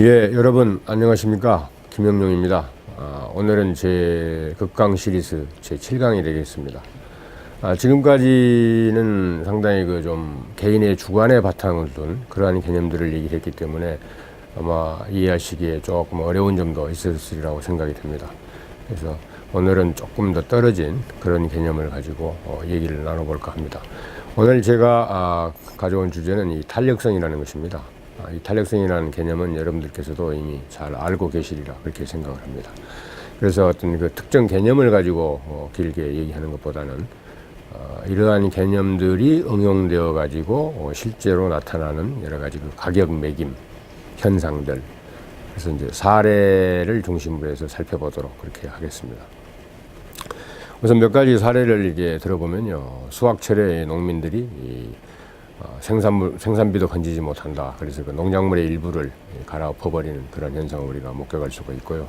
예, 여러분 안녕하십니까 김영룡입니다. 아, 오늘은 제 극강 시리즈 제 7강이 되겠습니다. 아, 지금까지는 상당히 그 좀 개인의 주관의 바탕을 둔 그러한 개념들을 얘기를 했기 때문에 아마 이해하시기에 조금 어려운 점도 있었으리라고 생각이 됩니다. 그래서 오늘은 조금 더 떨어진 그런 개념을 가지고 어, 얘기를 나눠볼까 합니다. 오늘 제가 아, 가져온 주제는 이 탄력성이라는 것입니다. 아, 이 탄력성이라는 개념은 여러분들께서도 이미 잘 알고 계시리라 그렇게 생각을 합니다. 그래서 어떤 그 특정 개념을 가지고 어, 길게 얘기하는 것보다는 어, 이러한 개념들이 응용되어 가지고 어, 실제로 나타나는 여러 가지 그 가격 매김 현상들 그래서 이제 사례를 중심으로 해서 살펴보도록 그렇게 하겠습니다. 우선 몇 가지 사례를 이게 들어보면요 수확철에 농민들이 생산물 생산비도 건지지 못한다. 그래서 그 농작물의 일부를 갈아엎어 버리는 그런 현상을 우리가 목격할 수가 있고요.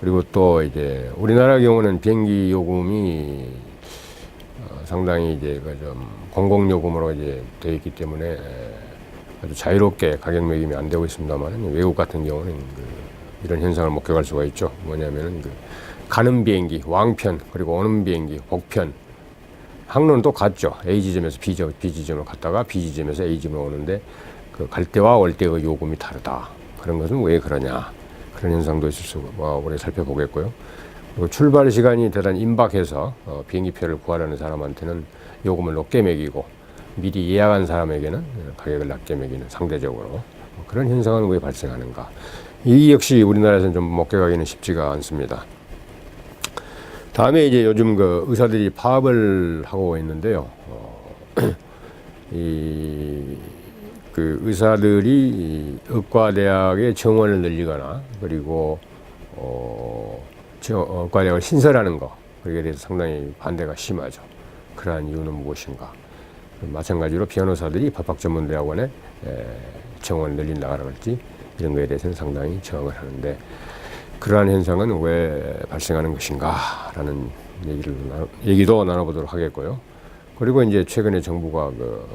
그리고 또 이제 우리나라 경우는 비행기 요금이 어, 상당히 이제 그좀 공공 요금으로 이제 되어 있기 때문에 에, 아주 자유롭게 가격 매김이 안 되고 있습니다만 외국 같은 경우는 그 이런 현상을 목격할 수가 있죠. 뭐냐면은 그 가는 비행기 왕편 그리고 오는 비행기 복편 항로는 똑같죠. A 지점에서 B, 지- B 지점으로 갔다가 B 지점에서 A 지점으로 오는데 그 갈 때와 올 때의 요금이 다르다. 그런 것은 왜 그러냐. 그런 현상도 있을 수, 어, 우리 살펴보겠고요. 그리고 출발 시간이 대단히 임박해서 어, 비행기표를 구하려는 사람한테는 요금을 높게 매기고 미리 예약한 사람에게는 가격을 낮게 매기는 상대적으로 어, 그런 현상은 왜 발생하는가. 이 역시 우리나라에서는 좀 목격하기는 쉽지가 않습니다. 다음에 이제 요즘 그 의사들이 파업을 하고 있는데요. 어, 이, 그 의사들이 이 의과대학의 정원을 늘리거나 그리고 어, 저- 의과대학을 신설하는 거 거기에 대해서 상당히 반대가 심하죠. 그러한 이유는 무엇인가? 마찬가지로 변호사들이 법학전문대학원에 에, 정원을 늘린다거나 할지 이런 거에 대해서는 상당히 저항을 하는데 그러한 현상은 왜 발생하는 것인가라는 얘기를 나- 얘기도 나눠보도록 하겠고요. 그리고 이제 최근에 정부가 그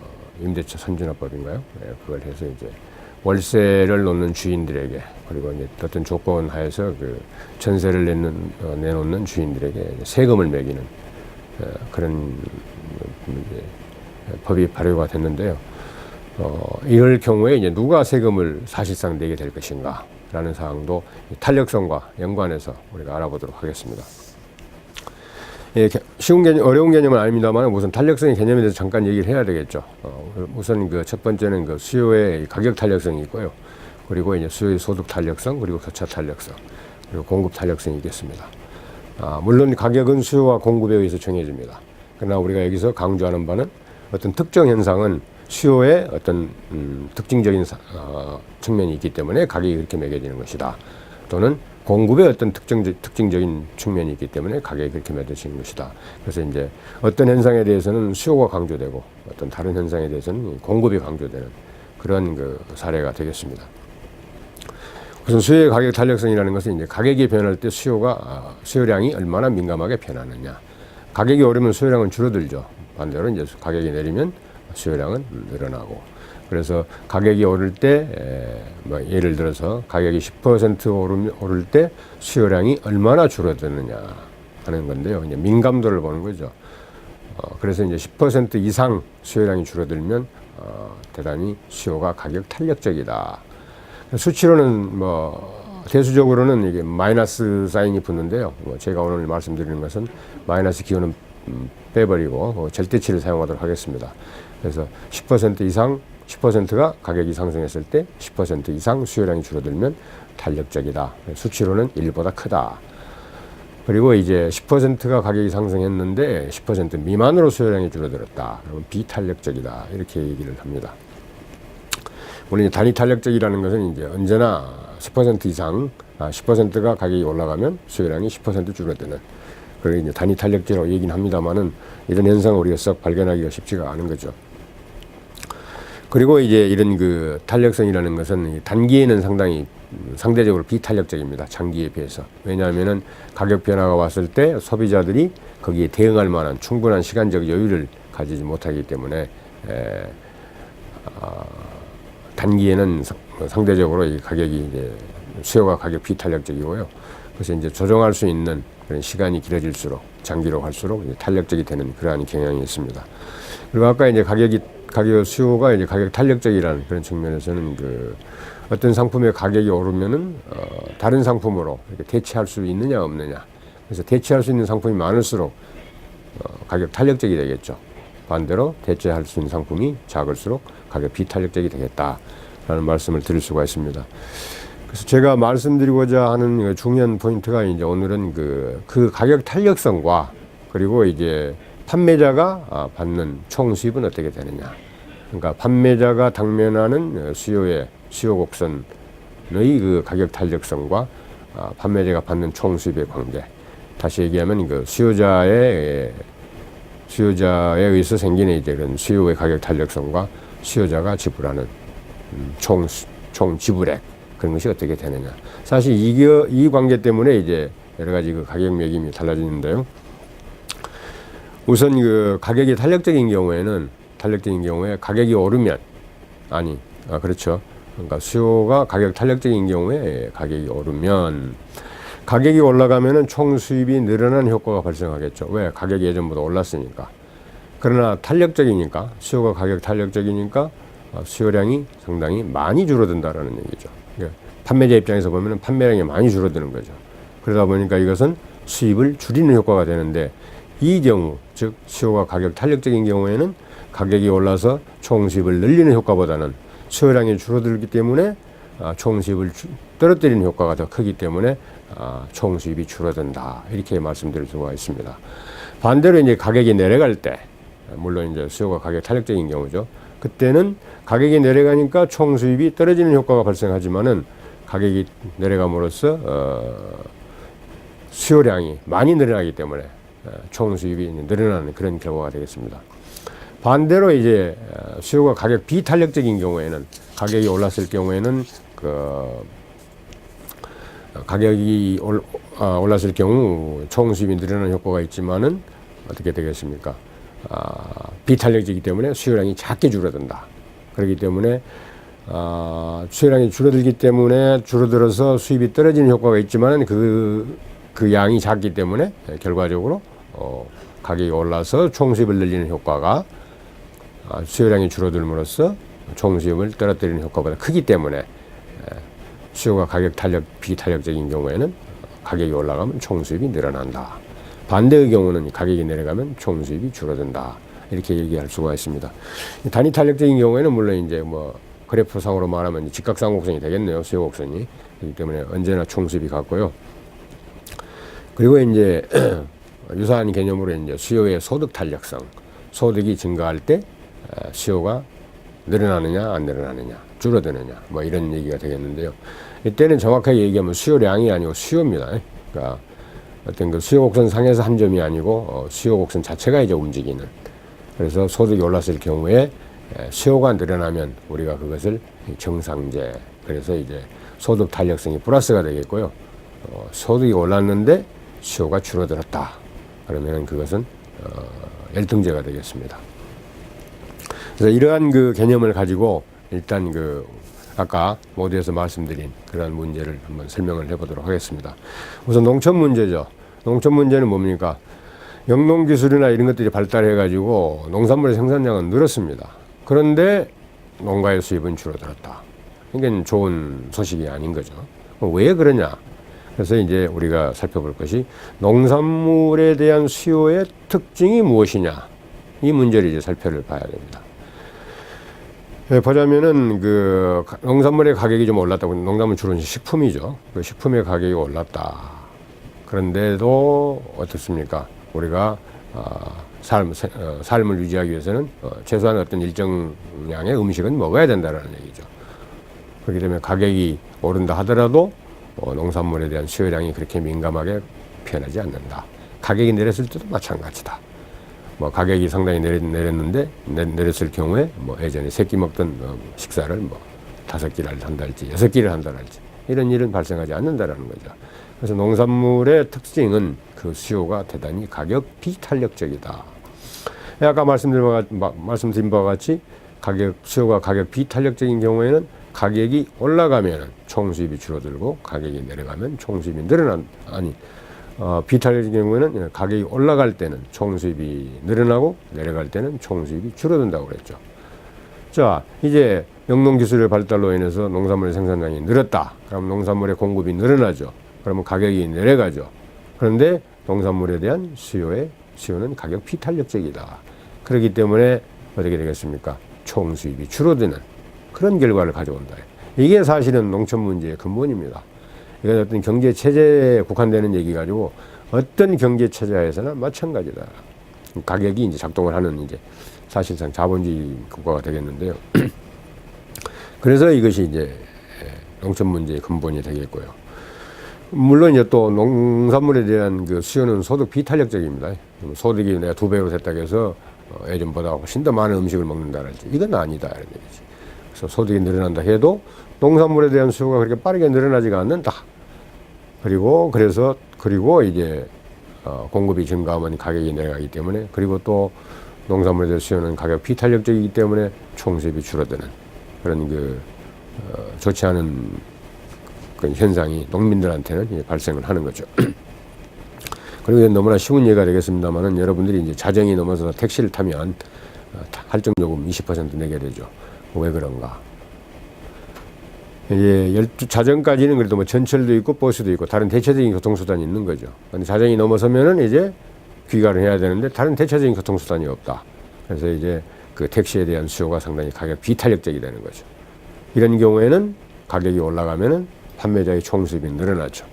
어, 임대차 선진화법인가요? 예, 그걸 해서 이제 월세를 놓는 주인들에게 그리고 이제 어떤 조건 하에서 그 전세를 내는 어, 내놓는 주인들에게 세금을 매기는 어, 그런 음, 법이 발효가 됐는데요. 어, 이럴 경우에 이제 누가 세금을 사실상 내게 될 것인가 라는 사항도 이 탄력성과 연관해서 우리가 알아보도록 하겠습니다. 예, 개- 쉬운 개념, 어려운 개념은 아닙니다만 우선 탄력성의 개념에 대해서 잠깐 얘기를 해야 되겠죠. 어, 우선 그 첫 번째는 그 수요의 가격 탄력성이 있고요. 그리고 이제 수요의 소득 탄력성, 그리고 교차 탄력성, 그리고 공급 탄력성이 있겠습니다. 아, 물론 가격은 수요와 공급에 의해서 정해집니다. 그러나 우리가 여기서 강조하는 바는 어떤 특정 현상은 수요의 어떤 음, 특징적인 사- 어, 측면이 있기 때문에 가격이 그렇게 매겨지는 것이다. 또는 공급의 어떤 특정 특징적인 측면이 있기 때문에 가격이 그렇게 매겨지는 것이다. 그래서 이제 어떤 현상에 대해서는 수요가 강조되고 어떤 다른 현상에 대해서는 공급이 강조되는 그런 그 사례가 되겠습니다. 우선 수요의 가격 탄력성이라는 것은 이제 가격이 변할 때 수요가 아, 수요량이 얼마나 민감하게 변하느냐. 가격이 오르면 수요량은 줄어들죠. 반대로 이제 가격이 내리면 수요량은 늘어나고. 그래서 가격이 오를 때, 에, 뭐 예를 들어서 가격이 10% 오르면, 오를 때 수요량이 얼마나 줄어드느냐 하는 건데요. 이제 민감도를 보는 거죠. 어, 그래서 이제 10% 이상 수요량이 줄어들면 어, 대단히 수요가 가격 탄력적이다. 수치로는 뭐 대수적으로는 이게 마이너스 사인이 붙는데요. 뭐 제가 오늘 말씀드리는 것은 마이너스 기호는 음, 빼버리고 어, 절대치를 사용하도록 하겠습니다. 그래서 10% 이상 10%가 가격이 상승했을 때 10% 이상 수요량이 줄어들면 탄력적이다. 수치로는 1보다 크다. 그리고 이제 10%가 가격이 상승했는데 10% 미만으로 수요량이 줄어들었다. 그러면 비탄력적이다. 이렇게 얘기를 합니다. 물론 단위 탄력적이라는 것은 이제 언제나 10% 이상, 아, 10%가 가격이 올라가면 수요량이 10% 줄어드는. 그리고 이제 단위 탄력적이라고 얘기는 합니다만은 이런 현상을 우리가 썩 발견하기가 쉽지가 않은 거죠. 그리고 이제 이런 그 탄력성이라는 것은 이 단기에는 상당히 음, 상대적으로 비탄력적입니다. 장기에 비해서. 왜냐하면은 가격 변화가 왔을 때 소비자들이 거기에 대응할 만한 충분한 시간적 여유를 가지지 못하기 때문에 에, 아, 단기에는 상대적으로 이 가격이 이제 수요가 가격 비탄력적이고요. 그래서 이제 조정할 수 있는 그런 시간이 길어질수록 장기로 갈수록 이제 탄력적이 되는 그러한 경향이 있습니다. 그리고 아까 이제 가격이 가격 수요가 이제 가격 탄력적이라는 그런 측면에서는 그 어떤 상품의 가격이 오르면은 어, 다른 상품으로 이렇게 대체할 수 있느냐 없느냐. 그래서 대체할 수 있는 상품이 많을수록 어, 가격 탄력적이 되겠죠. 반대로 대체할 수 있는 상품이 작을수록 가격 비탄력적이 되겠다라는 말씀을 드릴 수가 있습니다. 그래서 제가 말씀드리고자 하는 그 중요한 포인트가 이제 오늘은 그, 그 가격 탄력성과 그리고 이제 판매자가 아, 받는 총 수입은 어떻게 되느냐. 그러니까 판매자가 당면하는 수요의 수요 곡선의 그 가격 탄력성과 아, 판매자가 받는 총 수입의 관계. 다시 얘기하면 그 수요자의 수요자에 의해서 생기는 이제 그런 수요의 가격 탄력성과 수요자가 지불하는 음, 총, 수- 총 지불액 그런 것이 어떻게 되느냐. 사실 이, 이 관계 때문에 이제 여러 가지 그 가격 매김이 달라지는데요. 우선 그 가격이 탄력적인 경우에는 탄력적인 경우에 가격이 오르면 아니 아 그렇죠. 그러니까 수요가 가격 탄력적인 경우에 가격이 오르면 가격이 올라가면은 총 수입이 늘어나는 효과가 발생하겠죠. 왜? 가격이 예전보다 올랐으니까. 그러나 탄력적이니까 수요가 가격 탄력적이니까 어, 수요량이 상당히 많이 줄어든다라는 얘기죠. 그러니까 판매자 입장에서 보면은 판매량이 많이 줄어드는 거죠. 그러다 보니까 이것은 수입을 줄이는 효과가 되는데 이 경우 즉 수요가 가격 탄력적인 경우에는 가격이 올라서 총 수입을 늘리는 효과보다는 수요량이 줄어들기 때문에 아, 총 수입을 주- 떨어뜨리는 효과가 더 크기 때문에 아, 총 수입이 줄어든다 이렇게 말씀드릴 수가 있습니다. 반대로 이제 가격이 내려갈 때 물론 이제 수요가 가격 탄력적인 경우죠. 그때는 가격이 내려가니까 총 수입이 떨어지는 효과가 발생하지만은 가격이 내려감으로써 어, 수요량이 많이 늘어나기 때문에 어, 총 수입이 늘어나는 그런 결과가 되겠습니다. 반대로 이제 어, 수요가 가격 비탄력적인 경우에는 가격이 올랐을 경우에는 그 어, 가격이 올, 아, 올랐을 경우 총 수입이 늘어나는 효과가 있지만은 어떻게 되겠습니까? 아, 비탄력적이기 때문에 수요량이 작게 줄어든다. 그렇기 때문에 아, 수요량이 줄어들기 때문에 줄어들어서 수입이 떨어지는 효과가 있지만은 그, 그 양이 작기 때문에 결과적으로 어, 가격이 올라서 총 수입을 늘리는 효과가 아, 수요량이 줄어들므로써 총 수입을 떨어뜨리는 효과보다 크기 때문에 에, 수요가 가격 탄력 비탄력적인 경우에는 가격이 올라가면 총 수입이 늘어난다. 반대의 경우는 가격이 내려가면 총 수입이 줄어든다. 이렇게 얘기할 수가 있습니다. 단위 탄력적인 경우에는 물론 이제 뭐 그래프상으로 말하면 직각상 곡선이 되겠네요. 수요 곡선이. 그렇기 때문에 언제나 총 수입이 같고요. 그리고 이제 유사한 개념으로 이제 수요의 소득 탄력성. 소득이 증가할 때 에, 수요가 늘어나느냐 안 늘어나느냐 줄어드느냐 뭐 이런 얘기가 되겠는데요. 이때는 정확하게 얘기하면 수요량이 아니고 수요입니다. 그러니까 어떤 그 수요 곡선 상에서 한 점이 아니고 어, 수요 곡선 자체가 이제 움직이는. 그래서 소득이 올랐을 경우에 에, 수요가 늘어나면 우리가 그것을 정상제. 그래서 이제 소득 탄력성이 플러스가 되겠고요. 어, 소득이 올랐는데 수요가 줄어들었다. 그러면 그것은 어, 열등제가 되겠습니다. 그래서 이러한 그 개념을 가지고 일단 그 아까 모두에서 말씀드린 그러한 문제를 한번 설명을 해보도록 하겠습니다. 우선 농촌 문제죠. 농촌 문제는 뭡니까? 영농 기술이나 이런 것들이 발달해 가지고 농산물의 생산량은 늘었습니다. 그런데 농가의 수입은 줄어들었다. 이게 좋은 소식이 아닌 거죠. 왜 그러냐? 그래서 이제 우리가 살펴볼 것이 농산물에 대한 수요의 특징이 무엇이냐? 이 문제를 이제 살펴를 봐야 됩니다. 예, 보자면은 그 가- 농산물의 가격이 좀 올랐다고 농산물 주로 식품이죠. 그 식품의 가격이 올랐다. 그런데도 어떻습니까? 우리가 아, 삶 세- 어, 삶을 유지하기 위해서는 어, 최소한 어떤 일정량의 음식은 먹어야 된다는 얘기죠. 그렇기 때문에 가격이 오른다 하더라도 어, 농산물에 대한 수요량이 그렇게 민감하게 변하지 않는다. 가격이 내렸을 때도 마찬가지다. 뭐 가격이 상당히 내렸, 내렸는데 내, 내렸을 경우에 뭐 예전에 세끼 먹던 어, 식사를 뭐 다섯 끼를 한달지 여섯 끼를 한다랄지 이런 일은 발생하지 않는다라는 거죠. 그래서 농산물의 특징은 그 수요가 대단히 가격 비탄력적이다. 아까 말씀드린 마- 말씀드린 바와 같이 가격 수요가 가격 비탄력적인 경우에는 가격이 올라가면 총수입이 줄어들고 가격이 내려가면 총수입이 늘어난 아니 어, 비탈의 경우에는 가격이 올라갈 때는 총수입이 늘어나고 내려갈 때는 총수입이 줄어든다고 그랬죠. 자, 이제 영농 기술의 발달로 인해서 농산물의 생산량이 늘었다. 그럼 농산물의 공급이 늘어나죠. 그러면 가격이 내려가죠. 그런데 농산물에 대한 수요의 수요는 가격 비탄력적이다. 그렇기 때문에 어떻게 되겠습니까? 총수입이 줄어드는 그런 결과를 가져온다. 이게 사실은 농촌 문제의 근본입니다. 이건 어떤 경제 체제에 국한되는 얘기 가지고 어떤 경제 체제에서나 마찬가지다. 가격이 이제 작동을 하는 이제 사실상 자본주의 국가가 되겠는데요. 그래서 이것이 이제 농촌 문제의 근본이 되겠고요. 물론 이제 또 농산물에 대한 그 수요는 소득 비탄력적입니다. 소득이 내가 두 배로 됐다고 해서 어, 예전보다 훨씬 더 많은 음식을 먹는다든지 이건 아니다 이런 얘기지. 그래서 소득이 늘어난다 해도 농산물에 대한 수요가 그렇게 빠르게 늘어나지가 않는다. 그리고 그래서 그리고 이제 어, 공급이 증가하면 가격이 내려가기 때문에 그리고 또 농산물에 대한 수요는 가격 비탄력적이기 때문에 총수입이 줄어드는 그런 그 어, 좋지 않은 그 현상이 농민들한테는 이제 발생을 하는 거죠. 그리고 너무나 쉬운 예가 되겠습니다만은 여러분들이 이제 자정이 넘어서 택시를 타면 어, 할증 요금 20% 내게 되죠. 왜 그런가? 이제 열두 자정까지는 그래도 뭐 전철도 있고 버스도 있고 다른 대체적인 교통수단이 있는 거죠. 근데 자정이 넘어서면은 이제 귀가를 해야 되는데 다른 대체적인 교통수단이 없다. 그래서 이제 그 택시에 대한 수요가 상당히 가격 비탄력적이 되는 거죠. 이런 경우에는 가격이 올라가면은 판매자의 총수입이 늘어나죠.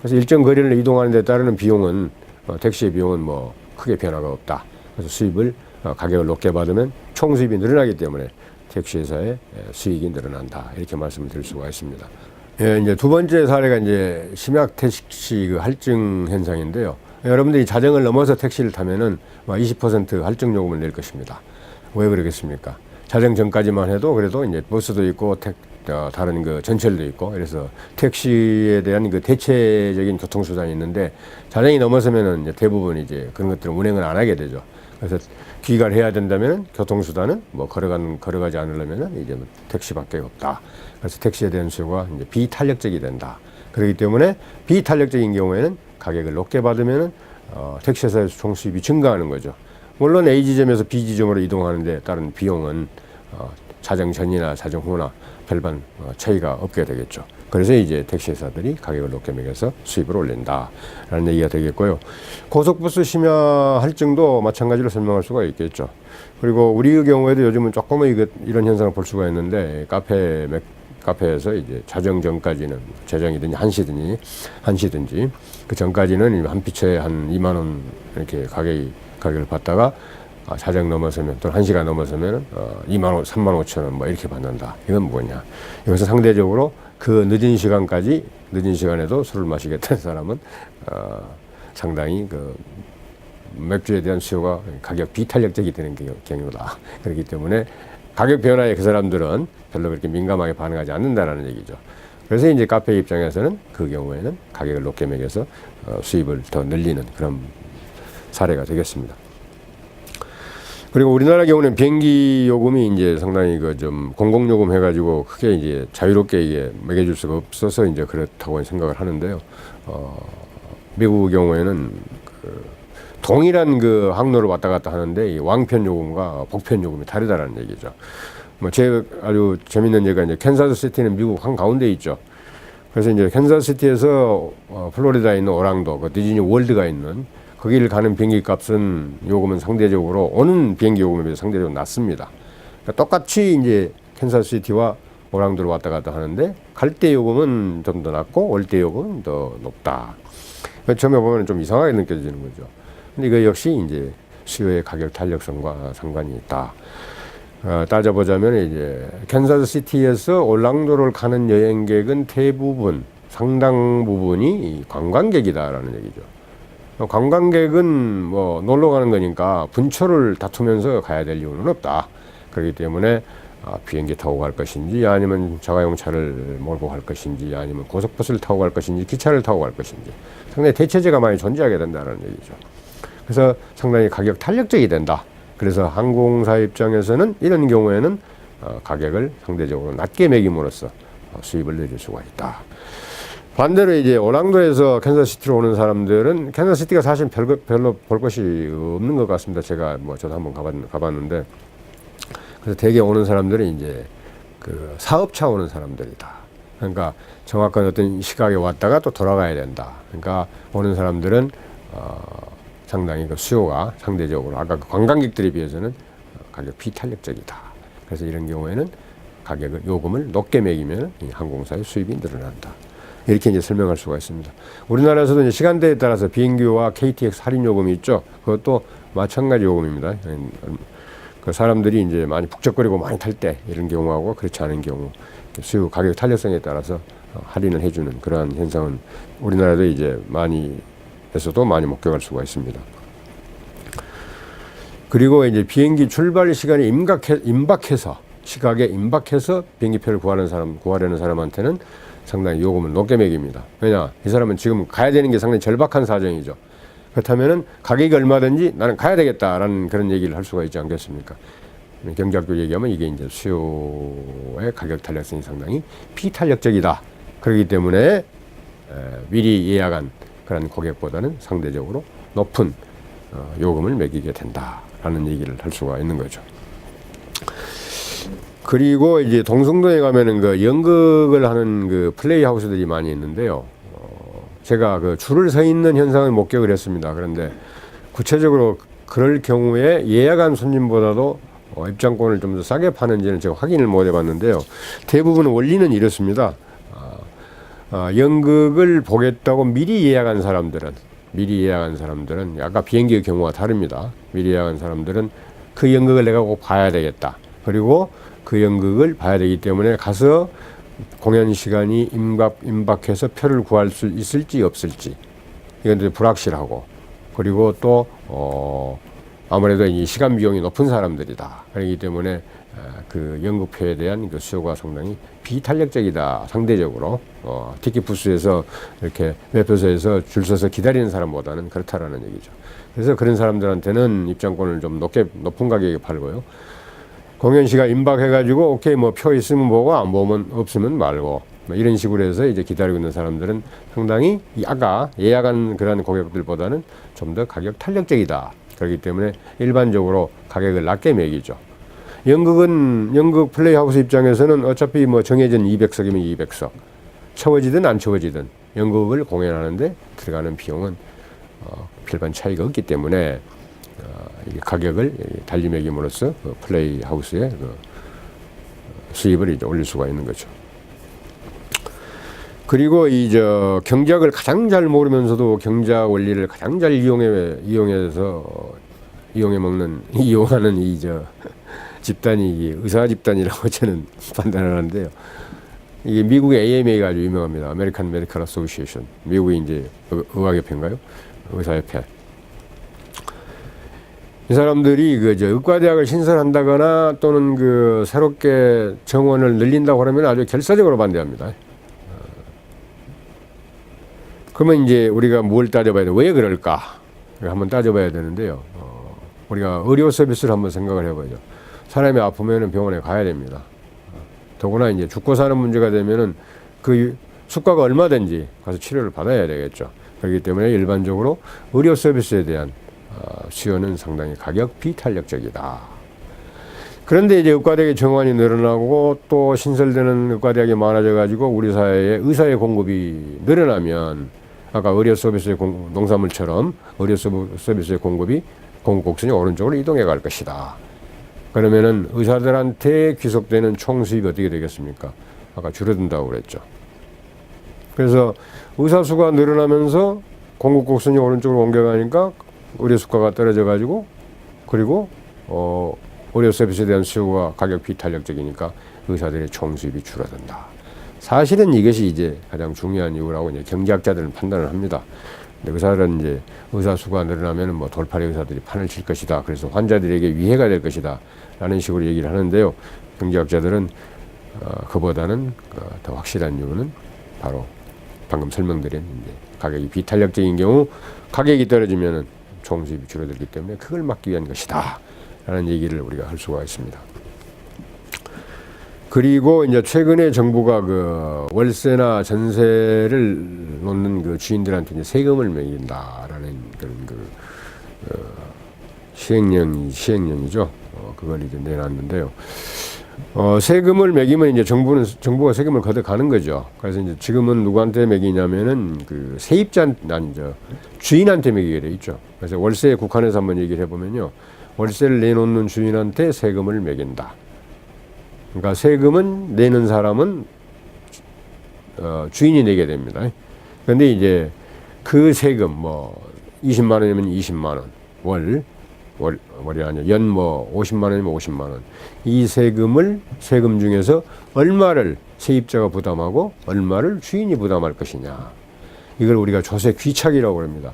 그래서 일정 거리를 이동하는 데 따르는 비용은 어, 택시의 비용은 뭐 크게 변화가 없다. 그래서 수입을 어, 가격을 높게 받으면 총수입이 늘어나기 때문에 택시회사의 예, 수익이 늘어난다. 이렇게 말씀을 드릴 수가 있습니다. 예, 이제 두 번째 사례가 이제 심약 택시 그 할증 현상인데요. 여러분들이 자정을 넘어서 택시를 타면은 20% 할증 요금을 낼 것입니다. 왜 그러겠습니까? 자정 전까지만 해도 그래도 이제 버스도 있고 택, 어, 다른 그 전철도 있고 그래서 택시에 대한 그 대체적인 교통수단이 있는데 자정이 넘어서면은 이제 대부분 이제 그런 것들은 운행을 안 하게 되죠. 그래서 귀가를 해야 된다면은 교통수단은 뭐 걸어가는 걸어가지 않으려면은 이제 뭐 택시밖에 없다. 그래서 택시에 대한 수요가 이제 비탄력적이 된다. 그렇기 때문에 비탄력적인 경우에는 가격을 높게 받으면은 어, 택시회사에서 총수입이 증가하는 거죠. 물론 A 지점에서 B 지점으로 이동하는데 따른 비용은 어, 자정 전이나 자정 후나 별반 어, 차이가 없게 되겠죠. 그래서 이제 택시회사들이 가격을 높게 매겨서 수입을 올린다라는 얘기가 되겠고요. 고속버스 심야 할증도 마찬가지로 설명할 수가 있겠죠. 그리고 우리의 경우에도 요즘은 조금은 이런 현상을 볼 수가 있는데 카페 맥, 카페에서 이제 자정 전까지는 재정이든지 한시든지 한시든지 그 전까지는 한 피처에 한 2만 원 이렇게 가격이 가격을 받다가 아, 자정 넘어서면 또는 1시간 넘어서면 어, 2만 원, 3만 5천 원 뭐 이렇게 받는다. 이건 뭐냐? 이것은 상대적으로 그 늦은 시간까지 늦은 시간에도 술을 마시겠다는 사람은 어, 상당히 그 맥주에 대한 수요가 가격 비탄력적이 되는 경- 경우다. 그렇기 때문에 가격 변화에 그 사람들은 별로 그렇게 민감하게 반응하지 않는다라는 얘기죠. 그래서 이제 카페 입장에서는 그 경우에는 가격을 높게 매겨서 어, 수입을 더 늘리는 그런 사례가 되겠습니다. 그리고 우리나라 경우는 비행기 요금이 이제 상당히 그 좀 공공 요금 해가지고 크게 이제 자유롭게 이게 매겨줄 수가 없어서 이제 그렇다고 생각을 하는데요. 어, 미국 경우에는 그 동일한 그 항로를 왔다 갔다 하는데 이 왕편 요금과 복편 요금이 다르다라는 얘기죠. 뭐 제 아주 재밌는 얘기가 이제 캔사스 시티는 미국 한 가운데 있죠. 그래서 이제 캔사스 시티에서 어, 플로리다에 있는 오랑도 그 디즈니 월드가 있는 거기를 가는 비행기 값은 요금은 상대적으로 오는 비행기 요금에 비해서 상대적으로 낮습니다. 그러니까 똑같이 이제 캔사스 시티와 오랑도를 왔다 갔다 하는데 갈 때 요금은 좀 더 낮고 올 때 요금은 더 높다. 그 처음에 보면 좀 이상하게 느껴지는 거죠. 근데 이거 역시 이제 수요의 가격 탄력성과 상관이 있다. 어, 따져보자면 이제 캔사스 시티에서 올랑도를 가는 여행객은 대부분 상당 부분이 이 관광객이다라는 얘기죠. 어, 관광객은 뭐 놀러 가는 거니까 분초를 다투면서 가야 될 이유는 없다. 그렇기 때문에 아, 비행기 타고 갈 것인지 아니면 자가용 차를 몰고 갈 것인지 아니면 고속버스를 타고 갈 것인지 기차를 타고 갈 것인지 상당히 대체제가 많이 존재하게 된다는 얘기죠. 그래서 상당히 가격 탄력적이 된다. 그래서 항공사 입장에서는 이런 경우에는 어, 가격을 상대적으로 낮게 매김으로써 어, 수입을 늘릴 수가 있다. 반대로 이제 오랑도에서 캔자스시티로 오는 사람들은 캔자스시티가 사실 별거, 별로 볼 것이 없는 것 같습니다. 제가 뭐 저도 한번 가봤, 가봤는데 그래서 대개 오는 사람들은 이제 그 사업차 오는 사람들이다. 그러니까 정확한 어떤 시각에 왔다가 또 돌아가야 된다. 그러니까 오는 사람들은 어, 상당히 그 수요가 상대적으로 아까 그 관광객들에 비해서는 어, 가격 비탄력적이다. 그래서 이런 경우에는 가격을 요금을 높게 매기면 이 항공사의 수입이 늘어난다. 이렇게 이제 설명할 수가 있습니다. 우리나라에서도 이제 시간대에 따라서 비행기와 KTX 할인 요금이 있죠. 그것도 마찬가지 요금입니다. 그 사람들이 이제 많이 북적거리고 많이 탈 때 이런 경우하고 그렇지 않은 경우 수요 가격 탄력성에 따라서 어, 할인을 해주는 그러한 현상은 우리나라도 이제 많이 에서도 많이 목격할 수가 있습니다. 그리고 이제 비행기 출발 시간이 임박해, 임박해서 시각에 임박해서 비행기표를 구하는 사람 구하려는 사람한테는 상당히 요금을 높게 매깁니다. 왜냐 이 사람은 지금 가야 되는 게 상당히 절박한 사정이죠. 그렇다면은 가격이 얼마든지 나는 가야 되겠다라는 그런 얘기를 할 수가 있지 않겠습니까? 경제학교 얘기하면 이게 이제 수요의 가격 탄력성이 상당히 비탄력적이다. 그렇기 때문에 에, 미리 예약한 그런 고객보다는 상대적으로 높은 어, 요금을 매기게 된다라는 얘기를 할 수가 있는 거죠. 그리고 이제 동성도에 가면은 그 연극을 하는 그 플레이 하우스들이 많이 있는데요. 어, 제가 그 줄을 서 있는 현상을 목격을 했습니다. 그런데 구체적으로 그럴 경우에 예약한 손님보다도 어, 입장권을 좀 더 싸게 파는지는 제가 확인을 못 해봤는데요. 대부분 원리는 이렇습니다. 아, 아, 연극을 보겠다고 미리 예약한 사람들은 미리 예약한 사람들은 아까 비행기의 경우와 다릅니다. 미리 예약한 사람들은 그 연극을 내가 꼭 봐야 되겠다. 그리고 그 연극을 봐야 되기 때문에 가서 공연 시간이 임박 임박해서 표를 구할 수 있을지 없을지 이건 이제 불확실하고 그리고 또 어, 아무래도 이 시간 비용이 높은 사람들이다. 그렇기 때문에 어, 그 연극표에 대한 그 수요가 상당히 비탄력적이다. 상대적으로 어, 티켓 부스에서 이렇게 매표소에서 줄 서서 기다리는 사람보다는 그렇다라는 얘기죠. 그래서 그런 사람들한테는 입장권을 좀 높게 높은 가격에 팔고요. 공연 시간 임박해가지고 오케이 뭐 표 있으면 보고 안 보면 없으면 말고 뭐 이런 식으로 해서 이제 기다리고 있는 사람들은 상당히 이 아까 예약한 그런 고객들보다는 좀 더 가격 탄력적이다. 그렇기 때문에 일반적으로 가격을 낮게 매기죠. 연극은 연극 플레이하우스 입장에서는 어차피 뭐 정해진 200석이면 200석 채워지든 안 채워지든 연극을 공연하는데 들어가는 비용은 어, 별반 차이가 없기 때문에 어, 이 가격을 달리 매김으로써 그 플레이 하우스의 그 어, 수입을 이제 올릴 수가 있는 거죠. 그리고 이 저 경제학을 가장 잘 모르면서도 경제학 원리를 가장 잘 이용해 이용해서 이용해 먹는 이용하는 이 저 집단이 의사 집단이라고 저는 판단하는데요. 이게 미국의 AMA가 아주 유명합니다. 아메리칸 메디컬 어소시에이션. 미국의 이제 의- 의학협회인가요? 의사협회. 이 사람들이 그저 의과대학을 신설한다거나 또는 그 새롭게 정원을 늘린다고 그러면 아주 결사적으로 반대합니다. 어. 그러면 이제 우리가 뭘 따져봐야 돼? 왜 그럴까? 한번 따져봐야 되는데요. 어, 우리가 의료 서비스를 한번 생각을 해보죠. 사람이 아프면은 병원에 가야 됩니다. 어, 더구나 이제 죽고 사는 문제가 되면은 그 수가가 얼마든지 가서 치료를 받아야 되겠죠. 그렇기 때문에 일반적으로 의료 서비스에 대한 어, 수요는 상당히 가격 비탄력적이다. 그런데 이제 의과대학의 정원이 늘어나고 또 신설되는 의과대학이 많아져 가지고 우리 사회에 의사의 공급이 늘어나면 아까 의료 서비스의 공, 농산물처럼 의료 서비스의 공급이 공급 곡선이 오른쪽으로 이동해 갈 것이다. 그러면은 의사들한테 귀속되는 총 수입이 어떻게 되겠습니까? 아까 줄어든다고 그랬죠. 그래서 의사 수가 늘어나면서 공급 곡선이 오른쪽으로 옮겨가니까 의료 수가가 떨어져 가지고 그리고 어 의료 서비스에 대한 수요가 가격 비탄력적이니까 의사들의 총 수입이 줄어든다. 사실은 이것이 이제 가장 중요한 이유라고 이제 경제학자들은 판단을 합니다. 의사들은 이제 의사 수가 늘어나면 뭐 돌팔이 의사들이 판을 칠 것이다. 그래서 환자들에게 위해가 될 것이다. 라는 식으로 얘기를 하는데요. 경제학자들은 어, 그보다는 어, 더 확실한 이유는 바로 방금 설명드린 가격이 비탄력적인 경우 가격이 떨어지면은 총 수입이 줄어들기 때문에 그걸 막기 위한 것이다. 라는 얘기를 우리가 할 수가 있습니다. 그리고 이제 최근에 정부가 그 월세나 전세를 놓는 그 주인들한테 이제 세금을 매긴다라는 그런 그 어, 시행령 시행령이죠. 어, 그걸 이제 내놨는데요. 어, 세금을 매기면 이제 정부는 정부가 세금을 걷어가는 거죠. 그래서 이제 지금은 누구한테 매기냐면은 그 세입자 아니 저 주인한테 매기게 돼 있죠. 그래서 월세에 국한해서 한번 얘기를 해보면요, 월세를 내놓는 주인한테 세금을 매긴다. 그러니까 세금은 내는 사람은 어, 주인이 내게 됩니다. 그런데 이제 그 세금 뭐 20만 원이면 20만 원 월. 월, 월이 아니라 연뭐 50만 원이면 50만 원. 이 세금을 세금 중에서 얼마를 세입자가 부담하고 얼마를 주인이 부담할 것이냐. 이걸 우리가 조세 귀착이라고 합니다.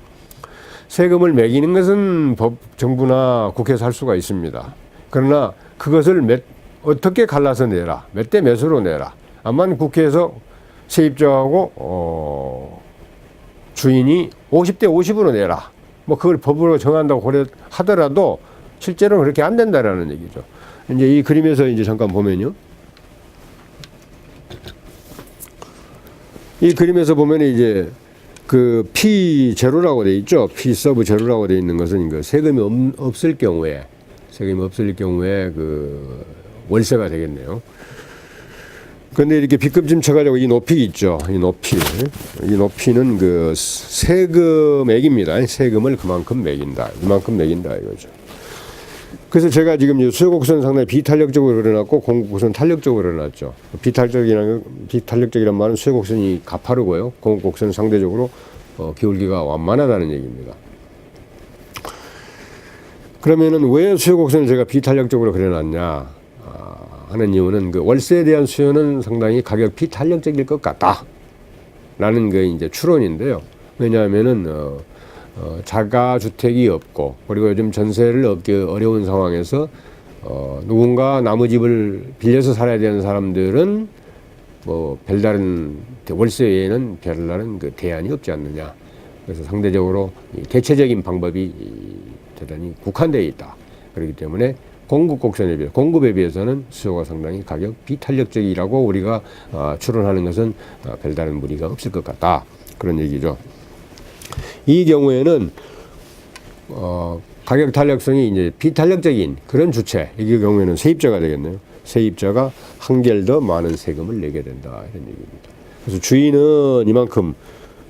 세금을 매기는 것은 법, 정부나 국회에서 할 수가 있습니다. 그러나 그것을 몇, 어떻게 갈라서 내라. 몇 대 몇으로 내라. 아만 국회에서 세입자하고, 어, 주인이 50대 50으로 내라. 뭐 그걸 법으로 정한다고 고려 하더라도 실제로는 그렇게 안 된다라는 얘기죠. 이제 이 그림에서 이제 잠깐 보면요. 이 그림에서 보면 이제 그 P 제로라고 돼 있죠. P 서브 제로라고 돼 있는 것은 그 세금이 없, 없을 경우에 세금이 없을 경우에 그 월세가 되겠네요. 근데 이렇게 B급 쳐가지고 이 높이 있죠. 이 높이. 이 높이는 그 세금액입니다. 세금을 그만큼 매긴다. 이만큼 매긴다 이거죠. 그래서 제가 지금 이 수요곡선 상당히 비탄력적으로 그려놨고 공곡곡선 탄력적으로 그려놨죠. 비탄력이라는 비탄력적이란 말은 수요곡선이 가파르고요. 공곡곡선은 상대적으로 어, 기울기가 완만하다는 얘기입니다. 그러면은 왜 수요곡선을 제가 비탄력적으로 그려놨냐 아, 하는 이유는 그 월세에 대한 수요는 상당히 가격 비탄력적일 것 같다라는 게 이제 추론인데요. 왜냐하면은 어, 어, 자가 주택이 없고 그리고 요즘 전세를 얻기 어려운 상황에서 어, 누군가 나무 집을 빌려서 살아야 되는 사람들은 뭐 별다른 월세 외에는 별다른 그 대안이 없지 않느냐. 그래서 상대적으로 이 대체적인 방법이 이 대단히 국한되어 있다. 그렇기 때문에 공급 곡선에 비해 공급에 비해서는 수요가 상당히 가격 비탄력적이라고 우리가 어, 추론하는 것은 어, 별다른 무리가 없을 것 같다. 그런 얘기죠. 이 경우에는 어, 가격 탄력성이 이제 비탄력적인 그런 주체 이 경우에는 세입자가 되겠네요. 세입자가 한결 더 많은 세금을 내게 된다 이런 얘기입니다. 그래서 주인은 이만큼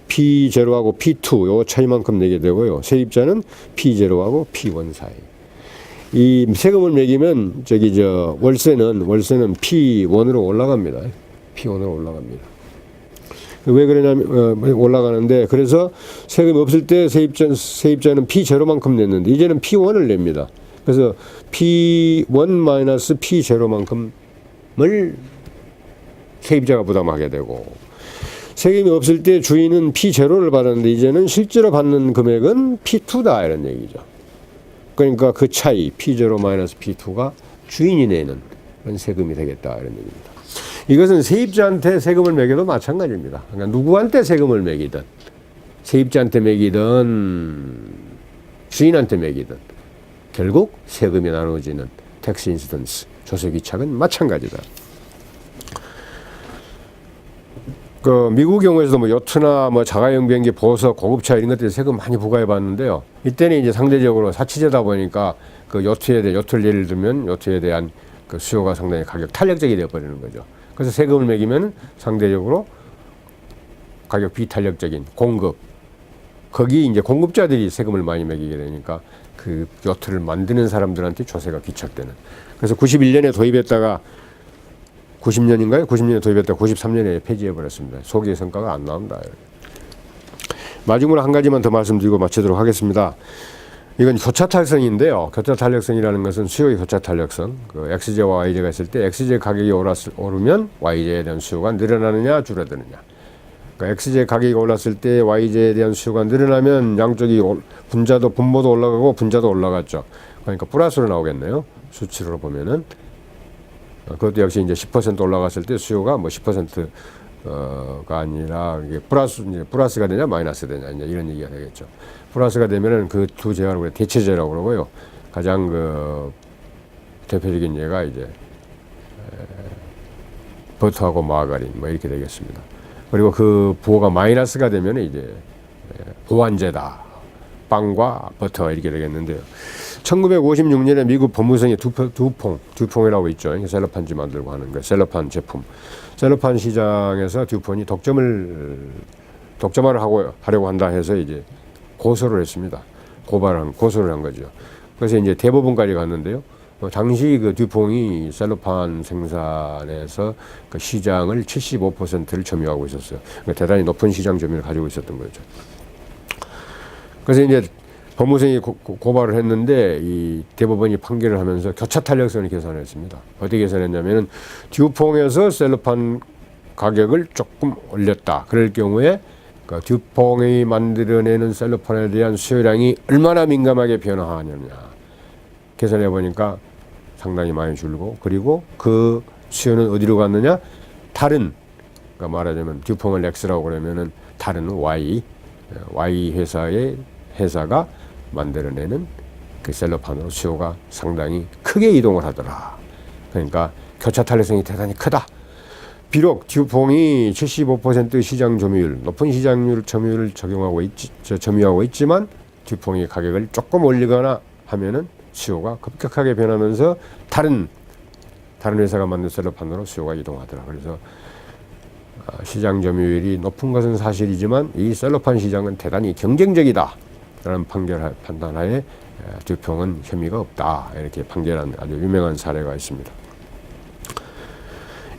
P0하고 P2 요 차이만큼 내게 되고요. 세입자는 P0하고 P1 사이. 이 세금을 매기면 저기 저 월세는 월세는 P1으로 올라갑니다. P1으로 올라갑니다. 왜 그러냐면 어, 올라가는데 그래서 세금이 없을 때 세입자 세입자는 P 제로만큼 냈는데 이제는 P1을 냅니다. 그래서 P1 마이너스 P 제로만큼을 세입자가 부담하게 되고 세금이 없을 때 주인은 P 제로를 받았는데 이제는 실제로 받는 금액은 P2다 이런 얘기죠. 그러니까 그 차이 P 제로 마이너스 P2가 주인이 내는 그런 세금이 되겠다 이런 얘기입니다. 이것은 세입자한테 세금을 매겨도 마찬가지입니다. 그러니까 누구한테 세금을 매기든 세입자한테 매기든 주인한테 매기든 결국 세금이 나눠지는 텍스 인스턴스 조세 귀착은 마찬가지다. 그 미국 경우에서도 뭐 요트나 뭐 자가용 비행기 보석 고급차 이런 것들이 세금 많이 부과해 봤는데요. 이때는 이제 상대적으로 사치제다 보니까 그 요트에 대해 요트를 예를 들면 요트에 대한 그 수요가 상당히 가격 탄력적이 되어 버리는 거죠. 그래서 세금을 매기면 상대적으로 가격 비탄력적인 공급 거기 이제 공급자들이 세금을 많이 매기게 되니까 그 요트를 만드는 사람들한테 조세가 귀착되는. 그래서 91년에 도입했다가 90년인가요? 90년에 도입했다 93년에 폐지해 버렸습니다. 소기의 성과가 안 나온다. 마지막으로 한 가지만 더 말씀드리고 마치도록 하겠습니다. 이건 교차 탄력성인데요. 교차 탄력성이라는 것은 수요의 교차 탄력성. 그 XJ와 YJ가 있을 때 XJ 가격이 오랐을, 오르면 YJ에 대한 수요가 늘어나느냐 줄어드느냐. 그러니까 XJ 가격이 올랐을 때 YJ에 대한 수요가 늘어나면 양쪽이 분자도 분모도 올라가고 분자도 올라갔죠. 그러니까 플러스로 나오겠네요. 수치로 보면은 어, 그것도 역시 이제 10% 올라갔을 때 수요가 뭐 10%가 아니라 이게 플러스 이제 플러스가 되냐 마이너스 되냐 이제 이런 얘기가 되겠죠. 플러스가 되면은 그두 우리가 대체제라고 그러고요. 가장 그 대표적인 예가 이제 버터하고 마가린 뭐 이렇게 되겠습니다. 그리고 그 부호가 마이너스가 되면 이제 보완제다. 빵과 버터 이렇게 되겠는데요. 1956년에 미국 법무성의 두퐁, 두퐁이라고 있죠. 셀러판지 만들고 하는 거, 셀러판 제품. 셀러판 시장에서 듀폰이 독점을 독점화를 하고 하려고 한다 해서 이제 고소를 했습니다. 고발한 고소를 한 거죠. 그래서 이제 대법원까지 갔는데요. 어, 당시 그 듀퐁이 셀로판 생산에서 그 시장을 75%를 점유하고 있었어요. 그러니까 대단히 높은 시장 점유를 가지고 있었던 거죠. 그래서 이제 법무성이 고, 고- 고발을 했는데 이 대법원이 판결을 하면서 교차 탄력성을 계산했습니다. 어떻게 계산했냐면은 듀퐁에서 셀로판 가격을 조금 올렸다. 그럴 경우에 그 듀퐁이 만들어내는 셀로판에 대한 수요량이 얼마나 민감하게 변화하느냐 계산해 보니까 상당히 많이 줄고 그리고 그 수요는 어디로 갔느냐 다른 그러니까 말하자면 듀퐁을 X라고 그러면은 다른 Y 어, Y 회사의 회사가 만들어내는 그 셀로판으로 수요가 상당히 크게 이동을 하더라. 그러니까 교차 탄력성이 대단히 크다. 비록 듀퐁이 75% 시장 점유율, 높은 시장률 점유율을 적용하고 있지, 저, 점유하고 있지만 듀퐁이 가격을 조금 올리거나 하면은 수요가 급격하게 변하면서 다른 다른 회사가 만든 셀러판으로 수요가 이동하더라. 그래서 아, 시장 점유율이 높은 것은 사실이지만 이 셀러판 시장은 대단히 경쟁적이다 라는 판결 판단하에 에, 듀퐁은 혐의가 없다 이렇게 판결한 아주 유명한 사례가 있습니다.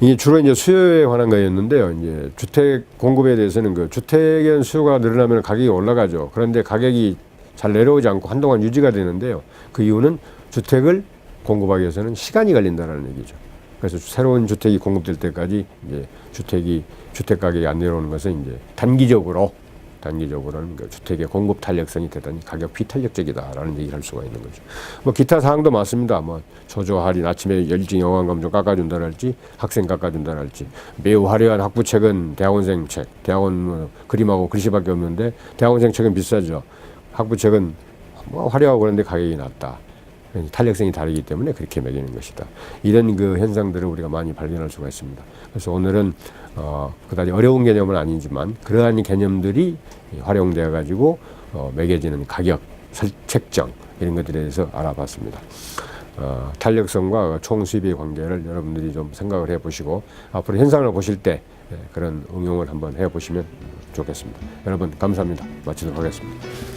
이게 주로 이제 수요에 관한 거였는데요. 이제 주택 공급에 대해서는 그 대한 수요가 늘어나면 가격이 올라가죠. 그런데 가격이 잘 내려오지 않고 한동안 유지가 되는데요. 그 이유는 주택을 공급하기 위해서는 시간이 걸린다는 얘기죠. 그래서 새로운 주택이 공급될 때까지 이제 주택이 주택 가격이 안 내려오는 것은 이제 단기적으로 단기적으로는 그 주택의 공급 탄력성이 대단히 가격 비탄력적이다라는 얘기를 할 수가 있는 거죠. 뭐 기타 사항도 많습니다. 뭐 조조 할인 아침에 일찍 영화관 좀 깎아준다랄지 학생 깎아준다랄지 매우 화려한 학부책은 대학원생 책, 대학원 뭐 그림하고 글씨밖에 없는데 대학원생 책은 비싸죠. 학부책은 뭐 화려하고 그런데 가격이 낮다. 탄력성이 다르기 때문에 그렇게 매기는 것이다. 이런 그 현상들을 우리가 많이 발견할 수가 있습니다. 그래서 오늘은 어, 그다지 어려운 개념은 아니지만 그러한 개념들이 활용되어 가지고 어, 매겨지는 가격, 설, 책정 이런 것들에 대해서 알아봤습니다. 어, 탄력성과 총 수입의 관계를 여러분들이 좀 생각을 해보시고 앞으로 현상을 보실 때 예, 그런 응용을 한번 해보시면 좋겠습니다. 여러분 감사합니다. 마치도록 하겠습니다.